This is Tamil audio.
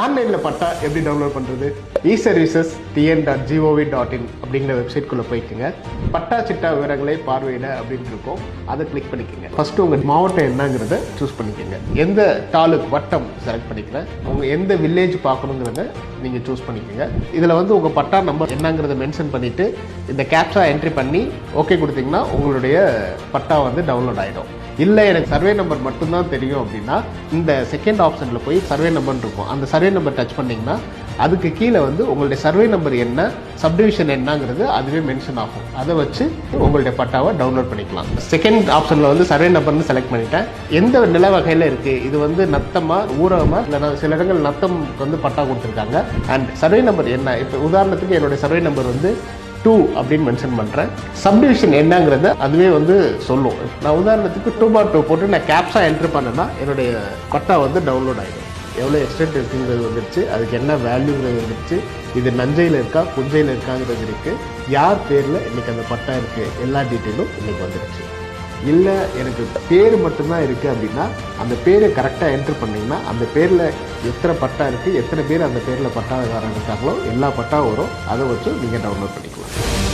ஆன்லைனில் பட்டா எப்படி டவுன்லோட் பண்ணுறது e services TN dot GOV dot in அப்படிங்கிற வெப்சைட்குள்ளே போய்க்குங்க. பட்டா சிட்டா விவரங்களை பார்வையிட அப்படின்னு இருக்கும். அதை கிளிக் பண்ணிக்கோங்க. ஃபஸ்ட்டு உங்கள் மாவட்டம் என்னங்கிறத சூஸ் பண்ணிக்கோங்க. எந்த தாலுக் வட்டம் செலக்ட் பண்ணிக்கிறேன். உங்கள் எந்த வில்லேஜ் பார்க்கணுங்கிறத நீங்கள் சூஸ் பண்ணிக்கோங்க. இதில் வந்து உங்கள் பட்டா நம்பர் என்னங்கிறத மென்ஷன் பண்ணிவிட்டு இந்த கேப்சா என்ட்ரி பண்ணி ஓகே கொடுத்தீங்கன்னா உங்களுடைய பட்டா வந்து டவுன்லோட் ஆகிடும் இல்லை எனக்கு சர்வே நம்பர் மட்டும்தான் தெரியும் அப்படின்னா இந்த செகண்ட் ஆப்ஷனில் போய் சர்வே நம்பர் இருக்கும். அந்த சர்வே நம்பர் டச் பண்ணிங்கன்னா அதுக்கு கீழே வந்து உங்களுடைய சர்வே நம்பர் என்ன சப்டிவிஷன் என்னங்கிறது அதுவே மென்ஷன் ஆகும். அதை வச்சு உங்களுடைய பட்டாவை டவுன்லோட் பண்ணிக்கலாம். செகண்ட் ஆப்ஷனில் வந்து சர்வே நம்பர்னு செலக்ட் பண்ணிட்டேன். எந்த நில வகையில் இருக்குது இது வந்து நத்தமா ஊரகமா? இல்லைனா சில இடங்கள் நத்தம் வந்து பட்டா கொடுத்துருக்காங்க. அண்ட் சர்வே நம்பர் என்ன? இப்போ உதாரணத்துக்கு என்னுடைய சர்வே நம்பர் வந்து டூ அப்படின்னு மென்ஷன் பண்ணுறேன் சப்டிவிஷன் என்னங்கிறத அதுவே வந்து சொல்லும். நான் உதாரணத்துக்கு டூ பார் டூ போட்டு நான் கேப்ஸாக என்ட்ரு பண்ணேன்னா என்னுடைய பட்டா வந்து டவுன்லோட் ஆகிடும் எவ்வளோ எக்ஸ்டென்ட் இருக்குங்கிறது வந்துருச்சு. அதுக்கு என்ன வேல்யூங்கிறது வந்துருச்சு. இது நஞ்சையில் இருக்கா புஞ்சையில் இருக்காங்கிறது இருக்குது யார் பேரில்? இன்றைக்கி அந்த பட்டா இருக்குது எல்லா டீட்டெயிலும் இன்றைக்கி வந்துருச்சு. இல்லை எனக்கு பேர் மட்டும்தான் இருக்குது அப்படின்னா அந்த பேரை கரெக்டாக என்ட்ரு பண்ணிங்கன்னா அந்த பேரில் எத்தனை பட்டா இருக்குது எத்தனை பேர் அந்த பேரில் பட்டாதாரன் இருக்காங்களோ எல்லா பட்டா வரும். அதை வச்சு நீங்கள் டவுன்லோட் பண்ணிக்கலாம்.